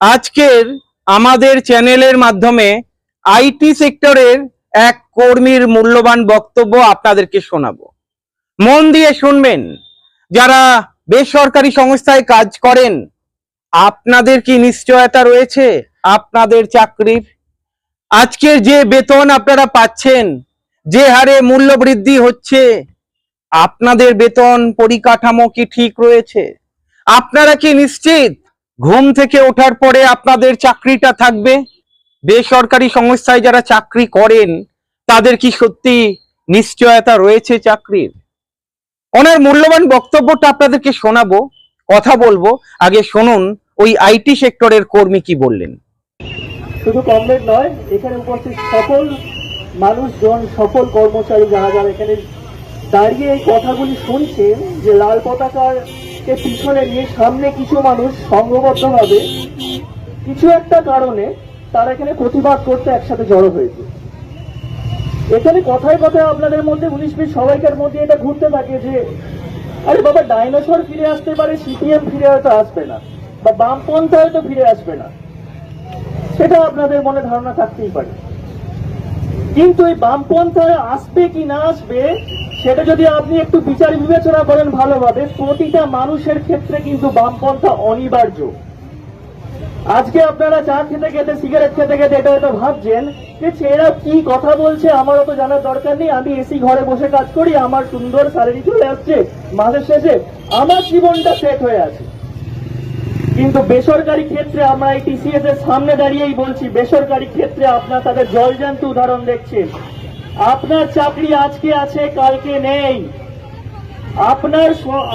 আজকের আমাদের চ্যানেলের মাধ্যমে আইটি সেক্টরের এক কর্মীর মূল্যবান বক্তব্য আপনাদেরকে শোনাবো। মন দিয়ে শুনবেন, যারা বেসরকারি সংস্থায় কাজ করেন, আপনাদের কি নিশ্চয়তা রয়েছে? আপনাদের চাকরির? আজকের যে বেতন আপনারা পাচ্ছেন, যে হারে মূল্য বৃদ্ধি হচ্ছে, আপনাদের বেতন পরিকাঠামো কি ঠিক রয়েছে? আপনারা কি নিশ্চিত ঘুম থেকে ওঠার পরে আপনাদের চাকরিটা থাকবে। বেসরকারি সংস্থায় যারা চাকরি করেন, তাদের কি সত্যি নিশ্চয়তা রয়েছে চাকরির? ওনার মূল্যবান বক্তব্যটা আপনাদেরকে শোনাবো, কথা বলব। আগে শুনুন, ওই আইটি সেক্টরের কর্মী কি বললেন। শুধু কমরেড নয়, এখানে উপস্থিত সকল মানুষজন, সকল কর্মচারী যারা যারা এখানে দাঁড়িয়ে এই কথাগুলি শুনছেন, যে লাল পতাকার কে পিছনে নিয়ে সামনে কিছু মানুষ সংঘবদ্ধভাবে কিছু একটা কারণে তারা এখানে প্রতিবাদ করতে একসাথে জড়ো হয়েছে। এখানে কথায় কথায় আপনাদের মধ্যে উনিশ বিশ সবাইকার মধ্যে এটা ঘুরতে থাকে যে, আরে বাবা, ডাইনোসর ফিরে আসতে পারে, সিপিএম ফিরে হয়তো আসবে না, বা বামপন্থা হয়তো ফিরে আসবে না। সেটা আপনাদের মনে ধারণা থাকতেই পারে। কিন্তু এই বামপন্থা আসবে কি না আসবে সেটা যদি আপনি একটু বিচার বিবেচনা করেন ভালোভাবে, প্রতিটা মানুষের ক্ষেত্রে কিন্তু বামপন্থা অনিবার্য। আজকে আপনারা চা খেতে খেতে, সিগারেট খেতে খেতে এটা হয়তো ভাবছেন যে ছেলেরা কি কথা বলছে আমারও তো জানার দরকার নেই। আমি এসি ঘরে বসে কাজ করি, আমার সুন্দর স্যালারি চলে আসছে মাসের শেষে, আমার জীবনটা সেট হয়ে আছে। কিন্তু বেসরকারি ক্ষেত্রে আমরা এই টিসিএস এর সামনে দাঁড়িয়েই বলছি, বেসরকারি ক্ষেত্রে আপনার তাদের জলজান্ত উদাহরণ দেখছেন। আপনার চাকরি আজকে আছে, কালকে নেই। আপনার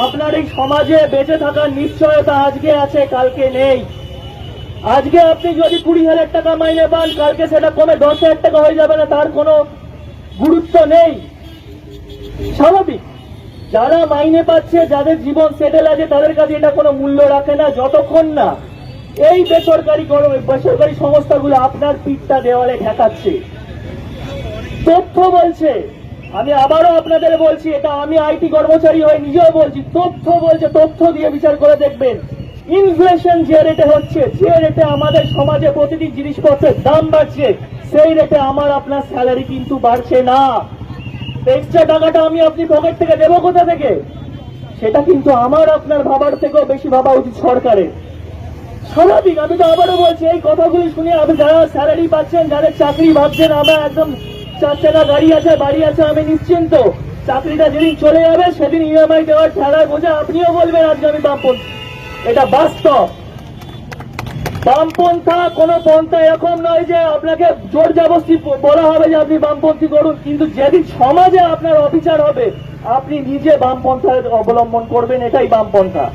আপনার এই সমাজে বেঁচে থাকার নিশ্চয়তা আজকে আছে, কালকে নেই। আজকে আপনি যদি কুড়ি হাজার টাকা মাইনে পান, কালকে সেটা কমে দশ হাজার টাকা হয়ে যাবে না, তার কোনো গুরুত্ব নেই। স্বাভাবিক। যারা মাইনে পাচ্ছে, যাদের জীবন সেটেল আছে, তাদের কাছে এটা কোনো মূল্য রাখে না, যতক্ষণ না এই বেসরকারি বেসরকারি সংস্থাগুলো আপনার পিঠটা দেওয়ালে ঠেকাচ্ছে। তথ্য বলছে। আমি আবারও আপনাদের বলছি, এটা আমি আইটি কর্মচারী হয়ে নিজেও বলছি, তথ্য বলছে, তথ্য দিয়ে বিচার করে দেখবেন। ইনফ্লেশন যে রেটে হচ্ছে, যে রেটে আমাদের সমাজে প্রতিটি জিনিসপত্রের দাম বাড়ছে, সেই রেটে আমার আপনার স্যালারি কিন্তু বাড়ছে না। এক্সট্রা টাকাটা আমি আপনি পকেট থেকে দেবো কোথা থেকে? সেটা কিন্তু আমার আপনার ভাবার থেকেও বেশি ভাবা উচিত সরকারের। স্বাভাবিক, আমি তো আবারও বলছি, এই কথাগুলি শুনে আপনি যারা স্যালারি পাচ্ছেন, যাদের চাকরি ভাবছেন, আমরা একদম চার চাকা গাড়ি আছে, বাড়ি আছে, আমি নিশ্চিন্ত। চাকরিটা যেদিন চলে যাবে, সেদিন ইএমআই দেওয়ার ঠেলায় বোঝা আপনিও বলবেন, আজকে আমি বামপন্থী। এটা বাস্তব। বামপন্থা কোন পন্থা এরকম নয় যে আপনাকে জোর জবস্তি বলা হবে যে আপনি বামপন্থী করুন, কিন্তু যেদিন সমাজে আপনার অবিচার হবে, আপনি নিজে বামপন্থা অবলম্বন করবেন, এটাই বামপন্থা।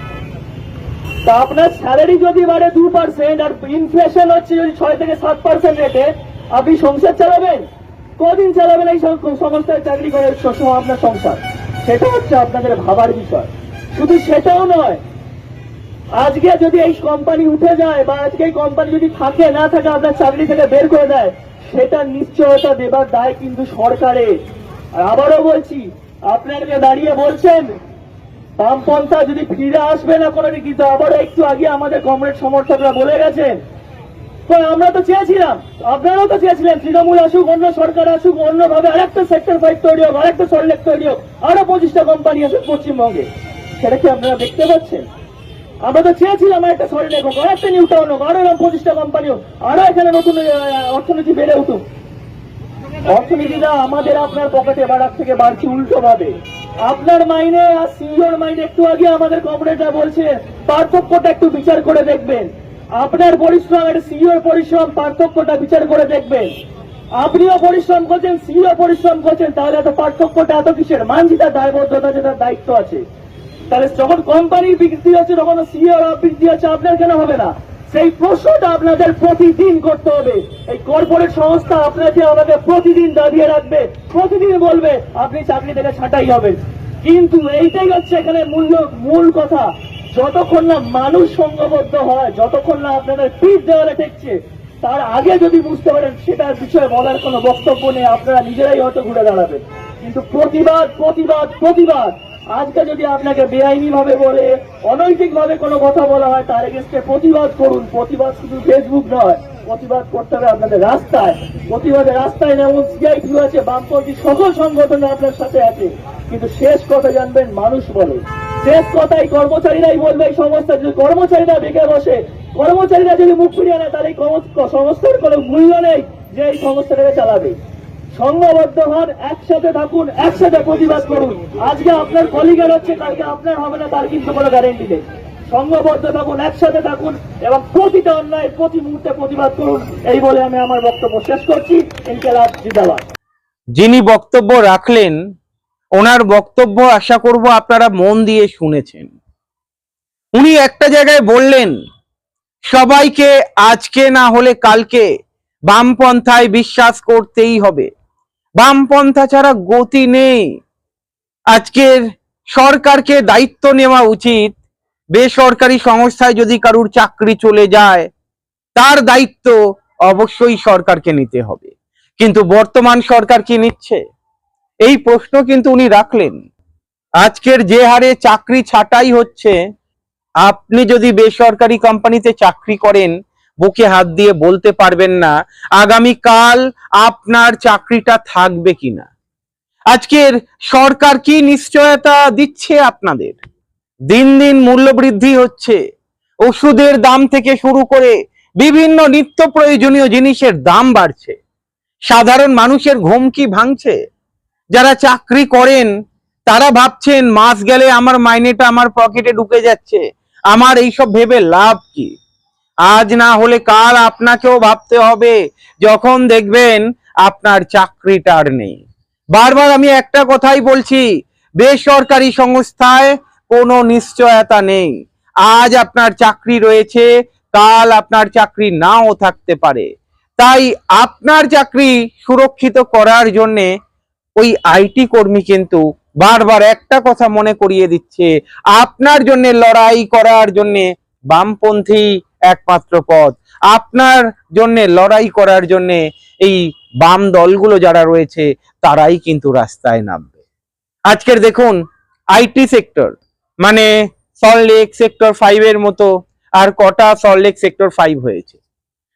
তা আপনার স্যালারি যদি বাড়ে দু পার্সেন্ট আর ইনফ্লেশন হচ্ছে যদি ছয় থেকে সাত পার্সেন্ট রেটে আপনি সংসার চালাবেন? কদিন চালাবেন এই সংস্থায় চাকরি করে সবসময় আপনার সংসার? সেটা হচ্ছে আপনাদের ভাবার বিষয়। শুধু সেটাও নয়, আজকে যদি এই কোম্পানি উঠে যায় বা আজকে এই কোম্পানি যদি থাকে, না থাকে, আপনার চাকরি থেকে বের করে দেয়, সেটা নিশ্চয়তা দেবার দায় কিন্তু সরকারের আর আবারও বলছি আপনাকে দাঁড়িয়ে বলছেন, বামপন্থা যদি ফিরে আসবে না কোনো কিন্তু আবারও একটু আগে আমাদের কমরেড সমর্থকরা বলে গেছেন আমরা তো চেয়েছিলাম, আপনারাও তো চেয়েছিলেন, তৃণমূল আসুক, অন্য সরকার আসুক, অন্যভাবে আরেকটা সেক্টর ফাইভ তৈরি হোক, আরেকটা সল্লেক তৈরি হোক, আরও পঁচিশটা কোম্পানি আসুক পশ্চিমবঙ্গে। সেটা কি আপনারা দেখতে পাচ্ছেন? আমরা তো চেয়েছিলাম একটা সল্লেক হোক আর একটা নিউ টাউন হোক, আরও এরকম পঁচিশটা কোম্পানি হোক, আরও এখানে নতুন অর্থনীতি বেড়ে উঠুক। অর্থনীতিটা আমাদের আপনার পকেটে বাড়ার থেকে বাড়ছে উল্টো ভাবে আপনার মাইনে আর সিইওর মাইনে একটু আগে আমাদের কমরেডরা বলছে, পার্থক্যটা একটু বিচার করে দেখবেন। আপনার পরিশ্রম আর সিইওর পরিশ্রম, পার্থক্যটা বিচার করে দেখবেন। আপনিও পরিশ্রম করছেন, সিইও পরিশ্রম করছেন, তাহলে এত পার্থক্যটা এত কিসের? মানছি তার দায়বদ্ধতা যে তার দায়িত্ব আছে। তাহলে যখন কোম্পানির বৃদ্ধি হচ্ছে, তখন সিইওর বৃদ্ধি হচ্ছে, আপনার কেন হবে না? সেই প্রশ্নটা আপনাদের প্রতিদিন করতে হবে। এই কর্পোরেট সংস্থা আপনাকে আমাকে প্রতিদিন দাবিয়ে রাখবে, প্রতিদিন বলবে, আপনি চাকরি থেকে ছাঁটাই হবেন। কিন্তু এইটাই হচ্ছে এখানে মূল্য, মূল কথা। যতক্ষণ না মানুষ সংঘবদ্ধ হয়, যতক্ষণ না আপনাদের পিঠ দেওয়ালে ঠেকছে, তার আগে যদি বুঝতে পারেন, সেটার বিষয়ে বলার কোনো বক্তব্য নেই, আপনারা নিজেরাই হয়তো ঘুরে দাঁড়াবেন। কিন্তু প্রতিবাদ প্রতিবাদ প্রতিবাদ! আজকে যদি আপনাকে বেআইনি ভাবে বলে অনৈতিক ভাবে কোনো কথা বলা হয়, তার এগেনস্টে প্রতিবাদ করুন। প্রতিবাদ শুধু ফেসবুক নয়, প্রতিবাদ করতে হবে আপনাদের রাস্তায়। প্রতিবাদের রাস্তায় যেমন সিআইটি আছে, বামপন্থী সকল সংগঠন আপনার সাথে আছে। কিন্তু শেষ কথা জানবেন, মানুষ বলে। শেষ কথাই কর্মচারীরাই বলবে, এই সংস্থা যদি কর্মচারীরা বেঁকে বসে, কর্মচারীরা যদি মুখ ফিরিয়ে নেয় তাহলে সংস্থার কোনো মূল্য নেই যে এই সংস্থাটাকে চালাবে। সংঘবদ্ধ হন, একসাথে থাকুন, একসাথে প্রতিবাদ করুন। আজকে আপনার কলিগের হচ্ছে, কালকে আপনার হবে না, তার কিন্তু কোনো গ্যারেন্টি নেই। সংঘবদ্ধ থাকুন, একসাথে থাকুন এবং প্রতিটা অন্যায় প্রতি মুহূর্তে প্রতিবাদ করুন। এই বলে আমি আমার বক্তব্য শেষ করছি। ইনকেলাব জিন্দাবাদ। যিনি বক্তব্য রাখলেন, ওনার বক্তব্য আশা করব আপনারা মন দিয়ে শুনেছেন। উনি একটা জায়গায় বললেন, সবাইকে আজকে না হলে কালকে বামপন্থায় বিশ্বাস করতেই হবে। বামপন্থা ছাড়া গতি নেই। আজকের সরকারকে দায়িত্ব নেওয়া উচিত। বেসরকারি সংস্থায় যদি কারুর চাকরি চলে যায়, তার দায়িত্ব অবশ্যই সরকারকে নিতে হবে। কিন্তু বর্তমান সরকার কি নিচ্ছে? এই প্রশ্ন কিন্তু উনি রাখলেন। আজকের যে হারে চাকরি ছাটাই হচ্ছে, আপনি যদি বেসরকারি কোম্পানিতে চাকরি করেন বুকে হাত দিয়ে বলতে পারবেন না আগামী কাল আপনার চাকরিটা থাকবে কিনা? আজকের সরকার কি নিশ্চয়তা দিচ্ছে আপনাদের? দিন দিন মূল্য বৃদ্ধি হচ্ছে, ওষুধের দাম থেকে শুরু করে বিভিন্ন নিত্য প্রয়োজনীয় জিনিসের দাম বাড়ছে, সাধারণ মানুষের ঘুম কি ভাঙছে। যারা চাকরি করেন, তারা ভাবছেন, মাস গেলে আমার মাইনেটা আমার পকেটে ঢুকে যাচ্ছে, আমার এইসব ভেবে লাভ কি? আজ না হলে কাল আপনাকেও ভাবতে হবে, যখন দেখবেন আপনার চাকরিটা আর নেই। বারবার আমি একটা কথাই বলছি, বেসরকারি সংস্থায় কোনো নিশ্চয়তা নেই। আজ আপনার চাকরি রয়েছে, কাল আপনার চাকরি নাও থাকতে পারে। তাই আপনার চাকরি সুরক্ষিত করার জন্যে ওই আইটি কর্মী কিন্তু বারবার একটা কথা মনে করিয়ে দিচ্ছে, আপনার জন্য লড়াই করার জন্য বামপন্থী একমাত্র পথ। আপনার জন্য, লড়াই করার জন্য এই বাম দলগুলো যারা রয়েছে, তারাই কিন্তু রাস্তায় নামবে। আজকের দেখুন আইটি সেক্টর মানে সল্টলেক সেক্টর ফাইভ এর মতো, আর কটা সল্টলেক সেক্টর ফাইভ হয়েছে।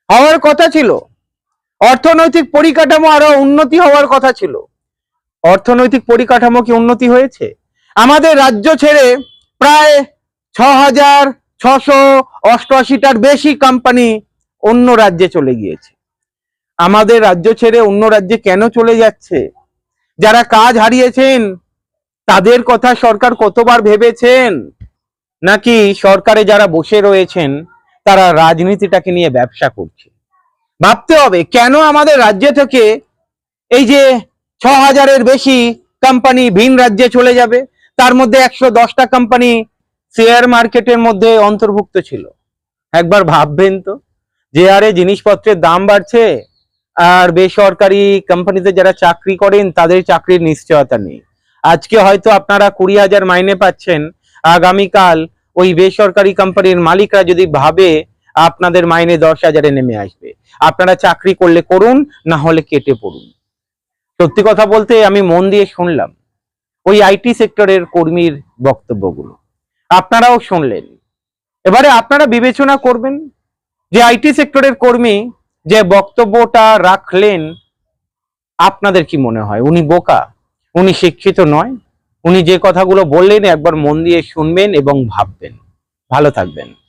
হওয়ার কথা ছিল। অর্থনৈতিক পরিকাঠামো আরও উন্নতি হওয়ার কথা ছিল। অর্থনৈতিক পরিকাঠামো কি উন্নতি হয়েছে? আমাদের রাজ্য ছেড়ে প্রায় ছ হাজার ছশো অষ্টআশিটার বেশি কোম্পানি অন্য রাজ্যে চলে গিয়েছে। আমাদের রাজ্য ছেড়ে অন্য রাজ্যে কেন চলে যাচ্ছে? যারা কাজ হারিয়েছেন, তাদের কথা সরকার কতবার ভেবেছেন? নাকি সরকারে যারা বসে রয়েছেন, তারা রাজনীতিটাকে নিয়ে ব্যবসা করছে? ভাবতে হবে, কেন আমাদের রাজ্য থেকে এই যে ছ হাজারের বেশি কোম্পানি ভিন রাজ্যে চলে যাবে? তার মধ্যে একশো দশটা কোম্পানি শেয়ার মার্কেটের মধ্যে অন্তর্ভুক্ত ছিল। একবার ভাববেন তো, যে আরে জিনিসপত্রের দাম বাড়ছে আর বেসরকারি কোম্পানিতে যারা চাকরি করেন, তাদের চাকরির নিশ্চয়তা নেই। আজকে হয়তো আপনারা কুড়ি হাজার মাইনে পাচ্ছেন, আগামীকাল ওই বেসরকারি কোম্পানির মালিকরা যদি ভাবে আপনাদের মাইনে দশ হাজারে নেমে আসবে। আপনারা চাকরি করলে করুন, না হলে কেটে পড়ুন। সত্যি কথা বলতে আমি মন দিয়ে শুনলাম, ওই আইটি সেক্টরের কর্মীর বক্তব্যগুলো। আপনারাও শুনলেন। এবারে আপনারা বিবেচনা করবেন যে আইটি সেক্টরের কর্মী যে বক্তব্যটা রাখলেন, আপনাদের কি মনে হয়? উনি বোকা, উনি শিক্ষিত নয়, উনি যে কথাগুলো বললেন একবার মন দিয়ে শুনবেন এবং ভাববেন। ভালো থাকবেন।